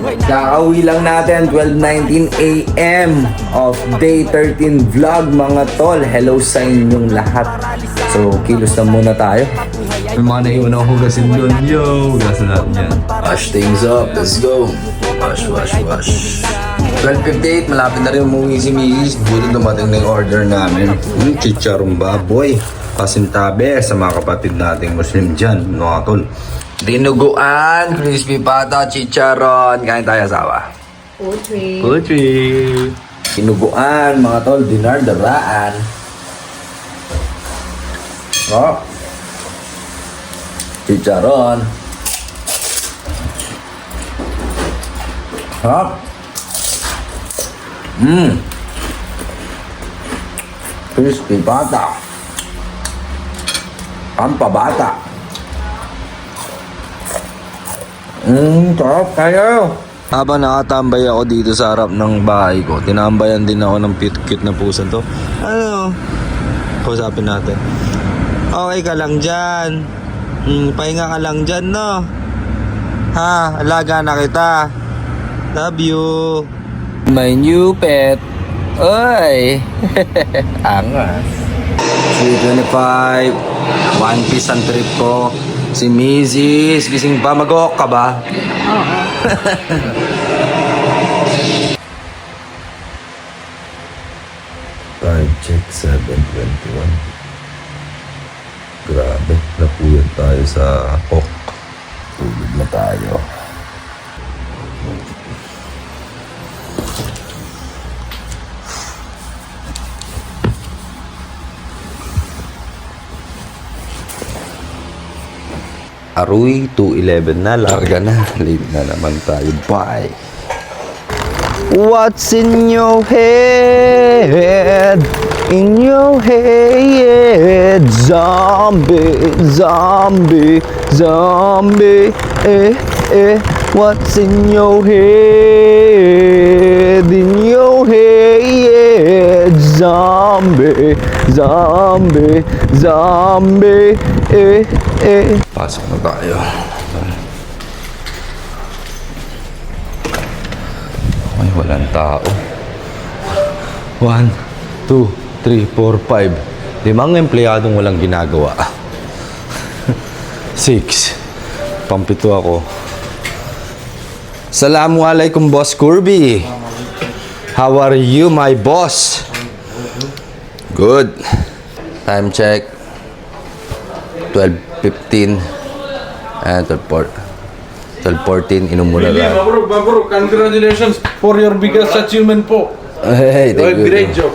Kakauwi lang natin 12.19 a.m. of day 13 vlog mga tol. Hello sa inyong lahat. So, kilos na muna tayo. May mga naiwan ako hugasin doon. Yo, hugasin natin yan. Wash things up. Let's go. Wash, wash, wash. 12.58, malapit na rin umuwi si Mrs. Buti dumating na yung order namin. Hmm, chicharong baboy. Pasintabe sa mga kapatid nating Muslim dyan, mga tol. Dinuguan, crispy pata, chicharon. Kain tayo asawa. Poultry. Putri. Dinuguan, mga tol. Dinar, daraan. Oh. Chicharon. Ha? Mmm. Crispy pata. Ang pabata. Mmm, sarap kayo. Habang nakatambay ako dito sa harap ng bahay ko, tinambayan din ako ng cute-cute na pusa to. Ano? Kausapin natin. Okay ka lang dyan. Hmm, pahinga ka lang dyan, no? Ha? Alaga na kita. Love you. My new pet. Oy! Angas. 325. One piece ang trip ko. Si Mrs. Gising pa. Mag-walk ka ba? Time check 7.21 Grabe, napuyat tayo sa ok. Tulog na tayo. Aruy, 2.11 na, larga na. Late na naman tayo. Bye! What's in your head? In your head, zombie, zombie, zombie, eh, eh. What's in your head? In your head, zombie, zombie, zombie, eh, eh. Pasok na tayo. Ay, walang tao. One, two, three, four, five. Limang empleyadong walang ginagawa. Six. Pampito ako. Salamu alaikum, Boss Kirby. How are you, my boss? Good. Time check. 12.15. And 12.14. 12.14, inom muna Really, lang. Mabruk, Mabruk, congratulations for your biggest achievement po. Hey, thank you. Great job.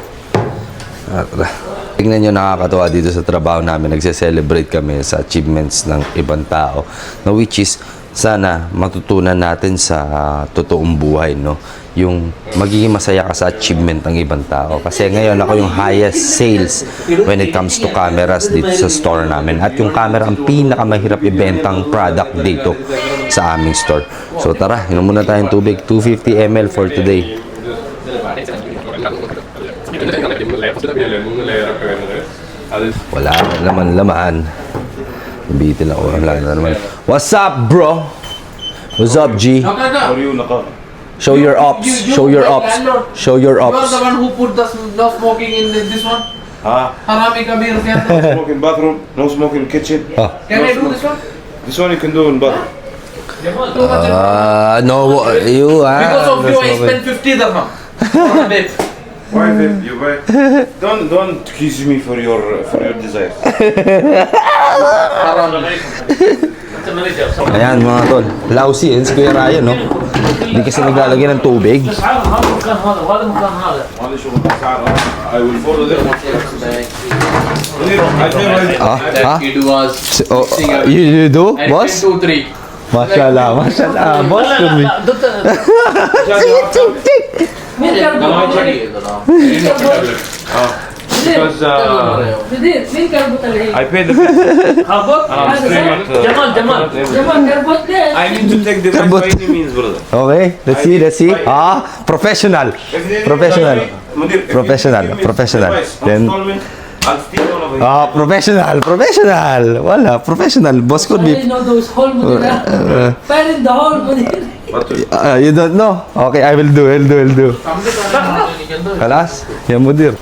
Ah, tara. Tingnan nyo nakakatawa dito sa trabaho namin. Nagse-celebrate kami sa achievements ng ibang tao. Na which is, sana matutunan natin sa ah, totoong buhay, no? Yung magiging masaya ka sa achievement ng ibang tao. Kasi ngayon ako yung highest sales when it comes to cameras dito sa store namin. At yung camera ang pinakamahirap ibentang product dito sa aming store. So tara, inom muna tayong tubig. 250 ml for today. Wala na naman laman. Bitin ako. Wala na naman. What's up, bro? What's up, G? Show your ops. Show your ops. Show your ops. You are the one who put the no smoking in this one? Ah, Harami Kabir can, smoking bathroom, no smoking kitchen. Ah. can I do this one? This one you can do in bathroom. Too much. Ah, no, you, ah. Because of you, I spent 50 dirham. Why babe, eh, you babe? Don't don't kiss me for your for your desires. Ayan mga tol, lousy yun si Kuya Ryan no. Hindi kasi naglalagay ng tubig. Ano ano ah, ah? Oh, you, you do, boss? Mashallah, mashallah, boss. Sige, tik, tik. Because uh, I paid the I need to take the Come means, brother. Okay, let's see, let's see. Ah, ah, professional. Professional. Professional. Professional. Then. Ah, professional, professional. Wala, professional. Boss ko. Uh, uh, uh. Parang the whole. Uh, you don't know? Okay, I will do, I'll do, I'll do. Kalas? Ya mudir.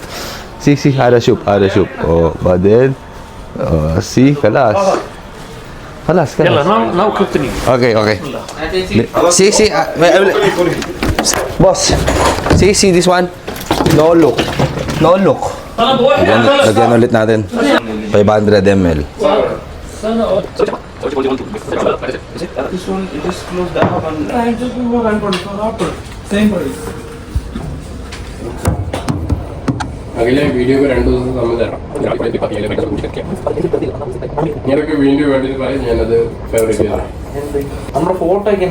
Si, si, ada şup, ada şup. O, oh, badel. O, si, kalas. Kalas, kalas. Yalla, now, now cook me. Okay, okay. Si, si, ah, boss. Si, si, this one. No look. No look. Lagyan ulit natin. 500 ml. Sana, sana, This one you just close the hub and I just do what I want for Apple. Same for it. അകലെ വീഡിയോക്ക് രണ്ടു ദിവസം സമയം തരാം ഇങ്ങനെയൊക്കെ വീണ്ടും വേണ്ടി പറയും ഞാനത് ഫേവറേറ്റ് ചെയ്തതാണ് നമ്മുടെ ഫോട്ടോ ഒക്കെ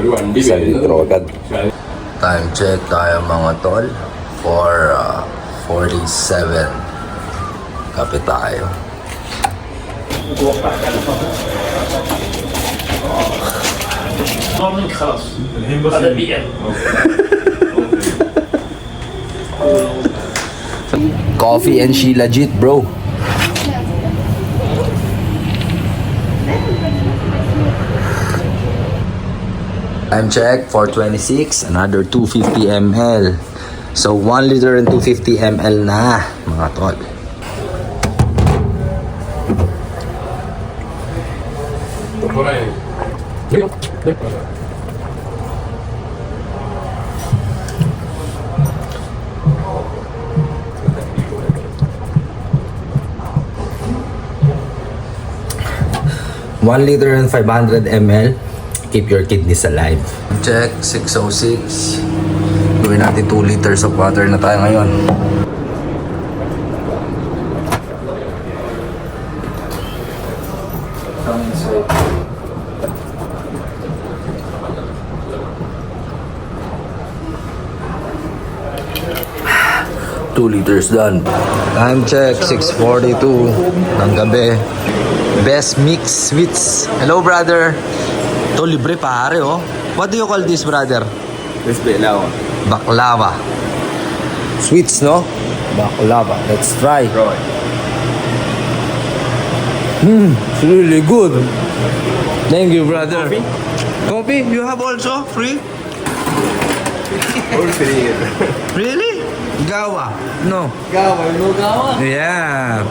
ഒരു വണ്ടി Time check tayo mga tol for uh, 47 kape tayo Coffee and she legit bro. Time check, 426, another 250 ml. So, 1 liter and 250 ml na, mga tol. One liter and 500 ml. Keep your kidneys alive. Check, 606. Gawin natin 2 liters of water na tayo ngayon. Two liters done. Time check, 6.42 ng gabi. Best mix sweets. Hello, brother. To libre pare, oh. What do you call this, brother? This lower. Baklava. Sweets, no? Baklava. Let's try. Right. It's really good. Thank you, brother. Coffee? Coffee? You have also free? All three. Really? Gawa? No. Gawa, no gawa. Yeah.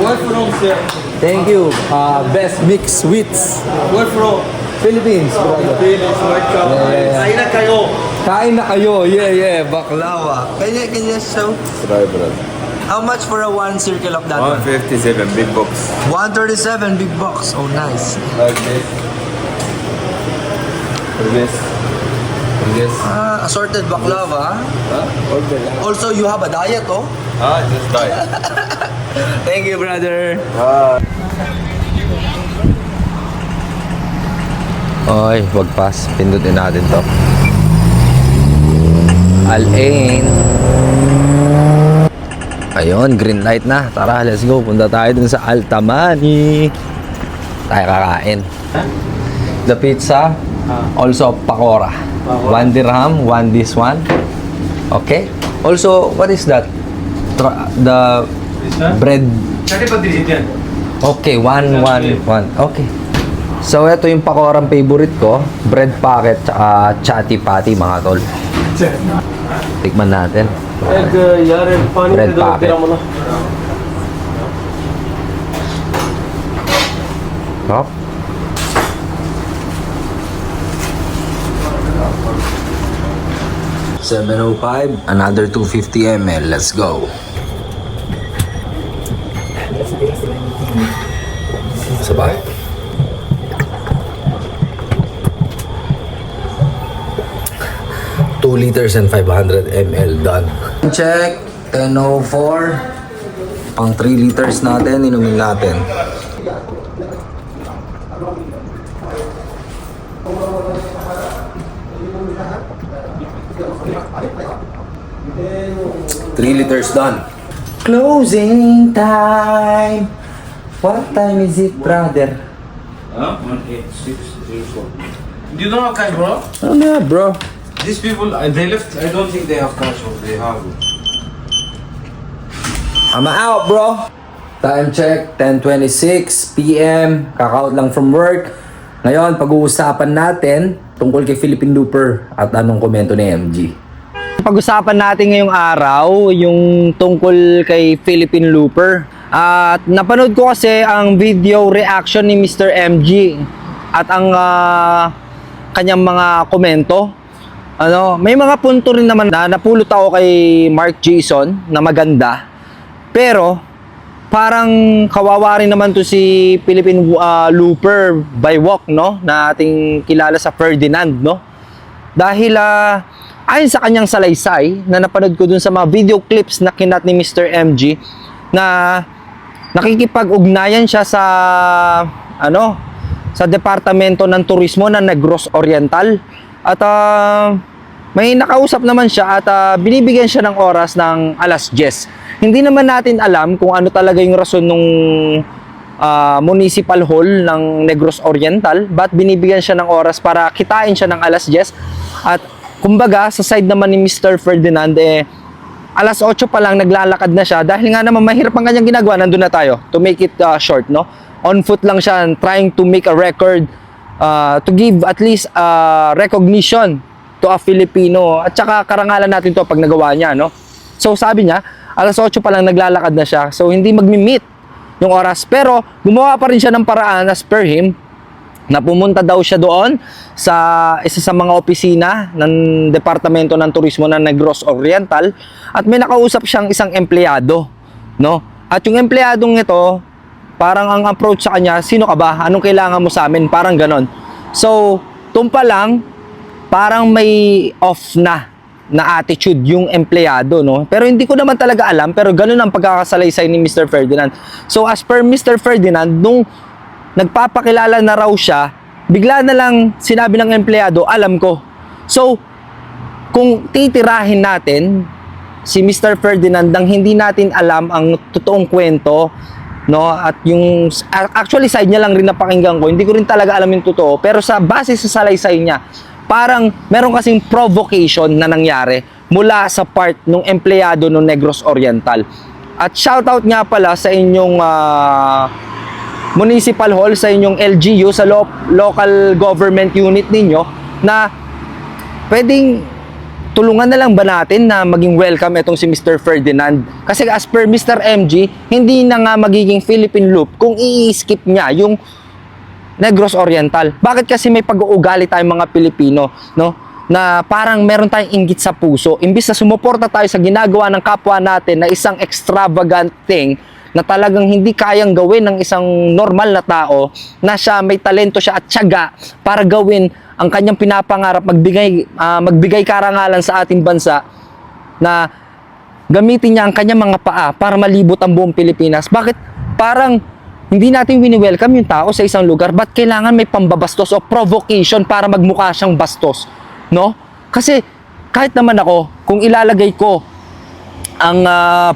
Where from, sir? Thank you. Uh, best mix sweets. Where from? Philippines, brother. Philippines, North Carolina. Yeah, yeah. Kain na kayo. Kain na kayo. Yeah, yeah. Baklava. Can you, can you show? Try, brother. How much for a one circle of that one? 157, big box. 137 big box. Oh, nice. Like this. Like this. This. Ah, assorted baklava. Huh? Lang. Also, you have a diet, oh? Ah, just try. Thank you, brother. Oy, wag pass. Pindutin natin to. Al-Ain. Ayun, green light na. Tara, let's go. Punta tayo dun sa Altamani. Tayo kakain. The pizza, Ah. Also pakora. pakora. One dirham, one this one. Okay. Also, what is that? Tra- the bread. Okay, one, one, one. Okay. So, ito yung pakorang favorite ko. Bread packet, tsaka chati pati, mga tol. Tikman natin. Bread packet. Sarap. Seven oh five, another 250 ml. Let's go. Sabay. Two liters and 500 ml done. Check. 10.04. Pang 3 liters natin, inumin natin. Three liters done. Closing time. What time is it, brother? Huh? 18604. You don't have cash bro? Oh yeah, bro. These people, uh, they left. I don't think they have cash or they have. I'm out, bro. Time check, 10.26 p.m. Kakaut lang from work. Ngayon, pag-uusapan natin tungkol kay Philippine Looper at anong komento ni MG. Pag-usapan natin ngayong araw yung tungkol kay Philippine Looper. At napanood ko kasi ang video reaction ni Mr. MG at ang ah, kanyang mga komento. Ano, may mga punto rin naman na napulot ako kay Mark Jason na maganda. Pero parang kawawa rin naman to si Philippine ah, Looper by walk no na ating kilala sa Ferdinand no dahil ah, ayon sa kanyang salaysay na napanood ko dun sa mga video clips na kinat ni Mr. MG na nakikipag-ugnayan siya sa ano sa departamento ng turismo ng Negros Oriental at ah, may nakausap naman siya at ah, binibigyan siya ng oras ng alas 10. Hindi naman natin alam kung ano talaga yung rason nung ah, municipal hall ng Negros Oriental but binibigyan siya ng oras para kitain siya ng alas 10 at kumbaga sa side naman ni Mr. Ferdinand eh alas 8 pa lang naglalakad na siya. Dahil nga naman mahirap ang kanyang ginagawa. Nandun na tayo. To make it ah, short no? On foot lang siya trying to make a record ah, to give at least ah, recognition to a Filipino. At saka karangalan natin to pag nagawa niya no? So sabi niya alas 8 pa lang naglalakad na siya. So hindi magmi-meet yung oras. Pero gumawa pa rin siya ng paraan as per him na pumunta daw siya doon sa isa sa mga opisina ng Departamento ng Turismo ng Negros Oriental at may nakausap siyang isang empleyado, no? At yung empleyadong ito, parang ang approach sa kanya, sino ka ba? Anong kailangan mo sa amin? Parang ganon. So, tumpa lang, parang may off na na attitude yung empleyado, no? Pero hindi ko naman talaga alam, pero ganun ang pagkakasalaysay ni Mr. Ferdinand. So, as per Mr. Ferdinand, nung nagpapakilala na raw siya, bigla na lang sinabi ng empleyado, alam ko. So, kung titirahin natin si Mr. Ferdinand nang hindi natin alam ang totoong kwento, no? At yung actually side niya lang rin napakinggan ko. Hindi ko rin talaga alam yung totoo, pero sa base sa salaysay niya, parang meron kasing provocation na nangyari mula sa part ng empleyado ng Negros Oriental. At shoutout nga pala sa inyong ah, municipal hall sa inyong LGU sa lo- local government unit ninyo na pwedeng tulungan na lang ba natin na maging welcome itong si Mr. Ferdinand kasi as per Mr. MG hindi na nga magiging Philippine Loop kung i-skip niya yung Negros Oriental. Bakit kasi may pag-uugali tayong mga Pilipino, no? Na parang meron tayong inggit sa puso. Imbis na sumuporta tayo sa ginagawa ng kapwa natin na isang extravagant thing na talagang hindi kayang gawin ng isang normal na tao na siya may talento siya at tiyaga para gawin ang kanyang pinapangarap magbigay ah, magbigay karangalan sa ating bansa na gamitin niya ang kanyang mga paa para malibot ang buong Pilipinas. Bakit parang hindi natin wini-welcome yung tao sa isang lugar, ba't kailangan may pambabastos o provocation para magmukha siyang bastos? No? Kasi kahit naman ako, kung ilalagay ko ang ah,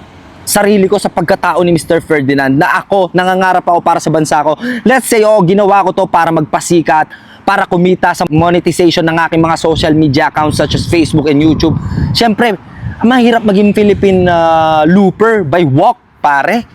sarili ko sa pagkatao ni Mr. Ferdinand na ako, nangangarap ako para sa bansa ko. Let's say, oh, ginawa ko to para magpasikat, para kumita sa monetization ng aking mga social media accounts such as Facebook and YouTube. Siyempre, mahirap maging Philippine ah, looper by walk, pare.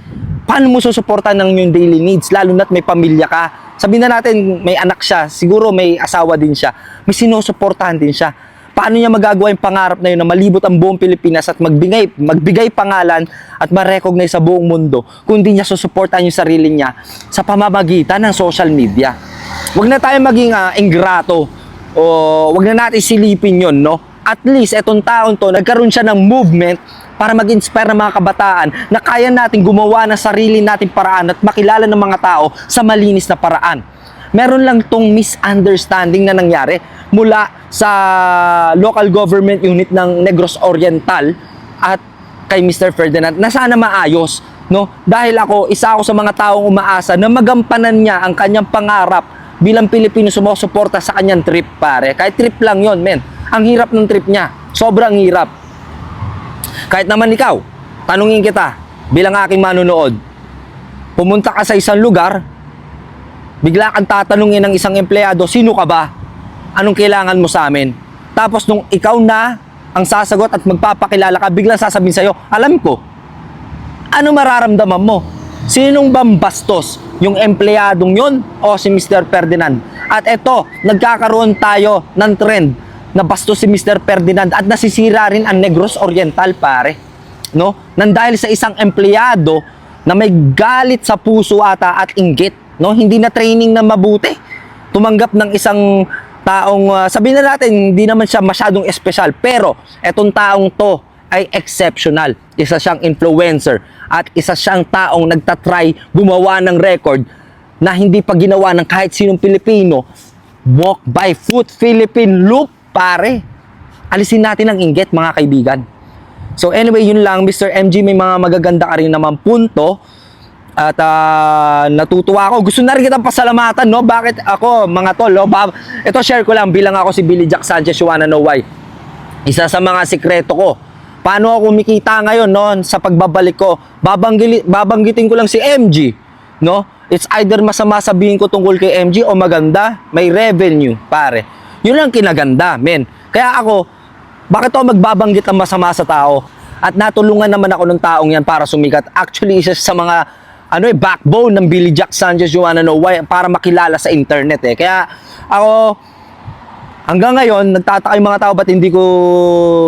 Paano mo susuportahan ng yung daily needs, lalo na't may pamilya ka? Sabihin na natin, may anak siya, siguro may asawa din siya, may sinusuportahan din siya paano niya magagawa yung pangarap na yun na malibot ang buong Pilipinas at magbigay, magbigay pangalan at ma-recognize sa buong mundo kung di niya susuportahan yung sarili niya sa pamamagitan ng social media. Huwag na tayo maging ah, ingrato o huwag na natin silipin yon no? At least, etong taon to, nagkaroon siya ng movement para mag-inspire ng mga kabataan na kaya natin gumawa ng sarili nating paraan at makilala ng mga tao sa malinis na paraan meron lang tong misunderstanding na nangyari mula sa local government unit ng Negros Oriental at kay Mr. Ferdinand na sana maayos no? Dahil ako isa ako sa mga taong umaasa na magampanan niya ang kanyang pangarap bilang Pilipino sumusuporta sa kanyang trip pare. Kahit trip lang yon men. Ang hirap ng trip niya. Sobrang hirap. Kahit naman ikaw tanungin kita bilang aking manunood pumunta ka sa isang lugar bigla kang tatanungin ng isang empleyado, sino ka ba? Anong kailangan mo sa amin? Tapos nung ikaw na ang sasagot at magpapakilala ka, biglang sasabihin sa'yo, alam ko. Ano mararamdaman mo? Sinong bambastos? Yung empleyadong yon o si Mr. Ferdinand? At eto, nagkakaroon tayo ng trend na bastos si Mr. Ferdinand at nasisira rin ang Negros Oriental pare. No? Nang dahil sa isang empleyado na may galit sa puso ata at inggit, no? Hindi na training na mabuti. Tumanggap ng isang taong uh, sabihin na natin hindi naman siya masyadong espesyal pero etong taong to ay exceptional. Isa siyang influencer at isa siyang taong nagtatry gumawa ng record na hindi pa ginawa ng kahit sinong Pilipino. Walk by foot Philippine loop, pare. Alisin natin ang inggit, mga kaibigan. So anyway, yun lang. Mr. MG, may mga magaganda ka rin naman punto. At ah, natutuwa ako. Gusto na rin kitang pasalamatan, no? Bakit ako, mga tol, no? Ba- Ito, share ko lang bilang ako si Billy Jack Sanchez, you wanna know why. Isa sa mga sikreto ko. Paano ako kumikita ngayon, no? Sa pagbabalik ko. Babanggili, babanggitin ko lang si MG, no? It's either masama sabihin ko tungkol kay MG o maganda, may revenue, pare. Yun lang kinaganda, men. Kaya ako, bakit ako magbabanggit ng masama sa tao? At natulungan naman ako ng taong yan para sumikat. Actually, isa sa mga ano eh, backbone ng Billy Jack Sanchez, you wanna know why? Para makilala sa internet eh. Kaya ako, hanggang ngayon, nagtataka yung mga tao ba't hindi ko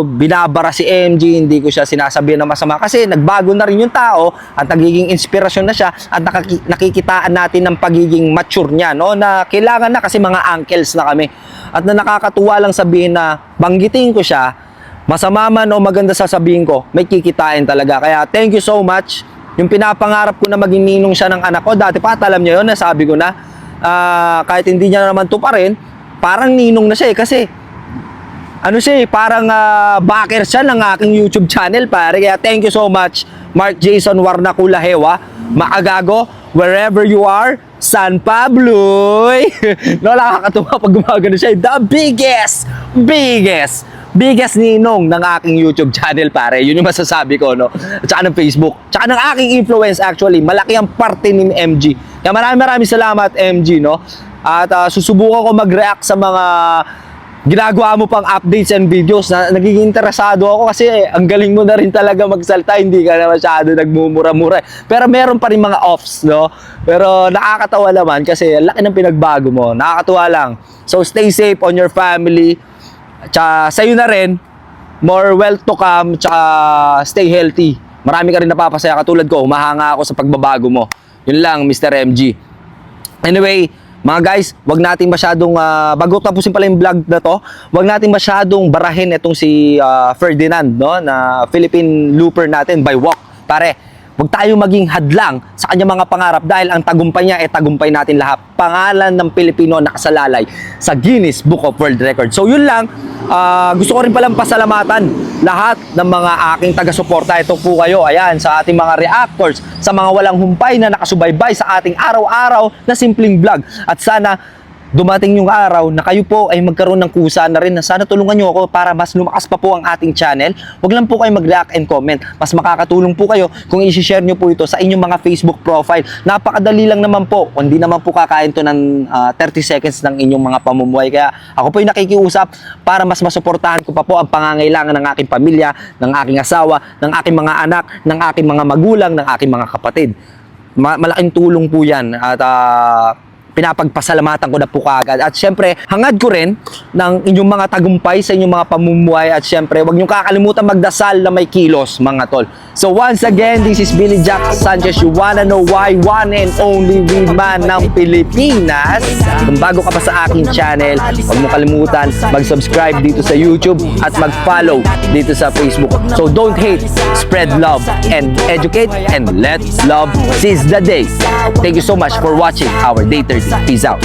binabara si MG, hindi ko siya sinasabihan na masama. Kasi nagbago na rin yung tao at nagiging inspirasyon na siya at nakaki- nakikitaan natin ng pagiging mature niya, no? Na kailangan na kasi mga uncles na kami. At na nakakatuwa lang sabihin na banggitin ko siya, masama man o maganda sasabihin ko, may kikitain talaga. Kaya thank you so much. Yung pinapangarap ko na maging ninong siya ng anak ko, dati pa, alam niyo yun, nasabi ko na, ah, kahit hindi niya naman to pa rin, parang ninong na siya eh, kasi ano siya eh, parang ah, backer siya ng aking YouTube channel pare. Kaya thank you so much, Mark Jason Warnaculahewa, Maagago, wherever you are, San Pablo. no, nakakatuwa pag gumagano siya. The biggest, biggest, biggest ninong ng aking YouTube channel pare. Yun yung masasabi ko, no? At saka ng Facebook. Tsaka ng aking influence actually. Malaki ang parte ni MG. Kaya maraming maraming salamat MG, no? At ah, susubukan ko mag-react sa mga ginagawa mo pang updates and videos na nagiging interesado ako kasi eh, ang galing mo na rin talaga magsalta, hindi ka na masyado nagmumura-mura. Pero meron pa rin mga offs, no? Pero nakakatawa naman kasi laki ng pinagbago mo. Nakakatuwa lang. So stay safe on your family. Tsaka sa'yo na rin, more wealth to come, tsaka stay healthy. Marami ka rin napapasaya katulad ko, humahanga ako sa pagbabago mo. Yun lang, Mr. MG. Anyway, mga guys, wag nating masyadong ah, bago tapusin pala yung vlog na to, wag nating masyadong barahin itong si ah, Ferdinand, no, na Philippine looper natin by walk. Pare, wag tayo maging hadlang sa kanyang mga pangarap dahil ang tagumpay niya ay tagumpay natin lahat. Pangalan ng Pilipino nakasalalay sa Guinness Book of World Records. So yun lang, ah, gusto ko rin palang pasalamatan lahat ng mga aking taga-suporta. Ito po kayo, ayan, sa ating mga reactors, sa mga walang humpay na nakasubaybay sa ating araw-araw na simpleng vlog. At sana dumating yung araw na kayo po ay magkaroon ng kusa na rin na sana tulungan nyo ako para mas lumakas pa po ang ating channel. Huwag lang po kayo mag-react and comment. Mas makakatulong po kayo kung i-share nyo po ito sa inyong mga Facebook profile. Napakadali lang naman po. Kung di naman po kakain to ng ah, 30 seconds ng inyong mga pamumuhay. Kaya ako po yung nakikiusap para mas masuportahan ko pa po ang pangangailangan ng aking pamilya, ng aking asawa, ng aking mga anak, ng aking mga magulang, ng aking mga kapatid. Ma- malaking tulong po yan at ah, pinapagpasalamatan ko na po kaagad. At syempre, hangad ko rin ng inyong mga tagumpay sa inyong mga pamumuhay at syempre, huwag niyong kakalimutan magdasal na may kilos, mga tol. So once again, this is Billy Jack Sanchez. You wanna know why? One and only weed man ng Pilipinas. Kung bago ka pa sa aking channel, huwag mo kalimutan mag-subscribe dito sa YouTube at mag-follow dito sa Facebook. So don't hate, spread love, and educate, and let love seize the day. Thank you so much for watching our Day 30. Peace out.